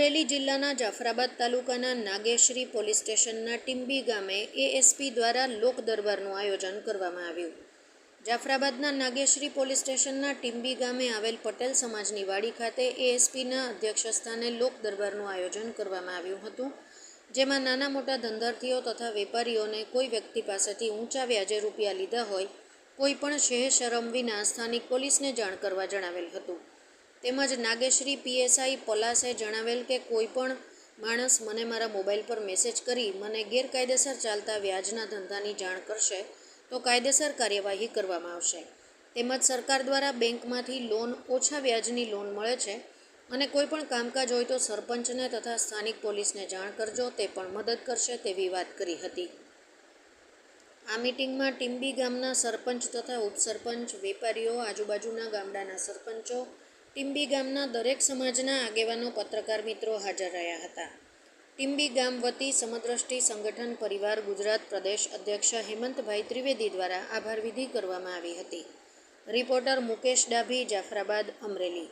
અમરેલી જિલ્લાના જાફરાબાદ તાલુકાના નાગેશ્રી પોલીસ સ્ટેશનના ટીમ્બી ગામે એએસપી દ્વારા લોક દરબારનું આયોજન કરવામાં આવ્યું. જાફરાબાદના નાગેશ્રી પોલીસ સ્ટેશનના ટીમ્બી ગામે આવેલ પટેલ સમાજની વાડી ખાતે એએસપીના અધ્યક્ષસ્થાને લોક દરબારનું આયોજન કરવામાં આવ્યું હતું, જેમાં નાના મોટા ધંધાર્થીઓ તથા વેપારીઓને કોઈ વ્યક્તિ પાસેથી ઊંચા વ્યાજે રૂપિયા લીધા હોય, કોઈ પણ શહેર શરમ વિના સ્થાનિક પોલીસને જાણ કરવા જણાવેલ હતું. તેમજ નાગેશ્રી પીએસઆઈ પલાસે જણાવેલ કે કોઈપણ માણસ મને મારા મોબાઈલ પર મેસેજ કરી મને ગેરકાયદેસર ચાલતા વ્યાજના ધંધાની જાણ કરશે તો કાયદેસર કાર્યવાહી કરવામાં આવશે. તેમજ સરકાર દ્વારા બેંકમાંથી લોન, ઓછા વ્યાજની લોન મળે છે અને કોઈપણ કામકાજ હોય તો સરપંચને તથા સ્થાનિક પોલીસને જાણ કરજો, તે પણ મદદ કરશે તેવી વાત કરી હતી. આ મિટિંગમાં ટીમ્બી ગામના સરપંચ તથા ઉપસરપંચ, વેપારીઓ, આજુબાજુના ગામડાના સરપંચો ટીમ્બી ગામના દરેક સમાજના આગેવાનો પત્રકાર મિત્રો હાજર રહ્યા હતા. ટીમ્બી ગામ વતી સમદ્રષ્ટિ સંગઠન પરિવાર ગુજરાત પ્રદેશ અધ્યક્ષ હેમંતભાઈ ત્રિવેદી દ્વારા આભાર વિધિ કરવામાં આવી હતી. રિપોર્ટર મુકેશ ડાભી, જાફરાબાદ, અમરેલી.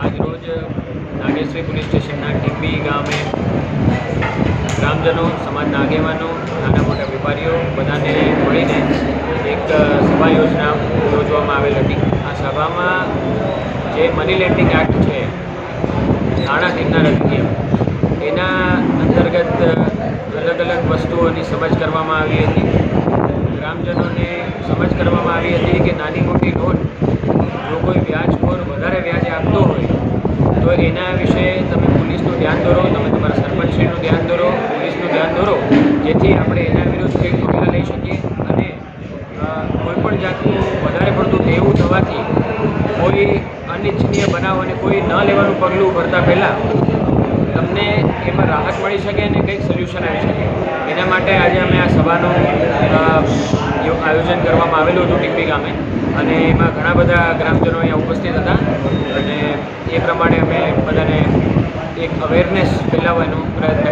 આજરોજ નાગેશ્વરી પોલીસ સ્ટેશનના ટીંબી ગામે ગ્રામજનો, સમાજના આગેવાનો, નાના મોટા વેપારીઓ બધાને મળીને એક સભા યોજના યોજવામાં આવેલ હતી. સભામાં જે મની લેન્ડિંગ એક્ટ છે, નાણાં દેનાર અધિનિયમ એના અંતર્ગત અલગ અલગ વસ્તુઓની સમજ કરવામાં આવી હતી. ગ્રામજનોને સમજ કરવામાં આવી હતી કે નાની મોટી લોન જો કોઈ વ્યાજખોર વધારે વ્યાજે આપતો હોય, તો એના વિશે તમે પોલીસનું ધ્યાન દોરો તમે તમારા સરપંચશ્રીનું ધ્યાન દોરો પોલીસનું ધ્યાન દોરો જેથી આપણે એના વિરુદ્ધ કંઈક પગલાં લઈ શકીએ અને કોઈપણ જાતનું વધારે પડતું દેવું થવાથી કોઈ અનિચ્છનીય બનાવ અને કોઈ ન લેવાનું પગલું ભરતા પહેલાં તમને એમાં રાહત મળી શકે અને કંઈક સોલ્યુશન આવી શકે. એના માટે આજે અમે આ સભાનું આયોજન કરવામાં આવેલું હતું ટીપી ગામે. અને એમાં ઘણા બધા ગ્રામજનો અહીંયા ઉપસ્થિત હતા. અને એ પ્રમાણે અમે બધાને એક અવેરનેસ ફેલાવવાનો પ્રયત્ન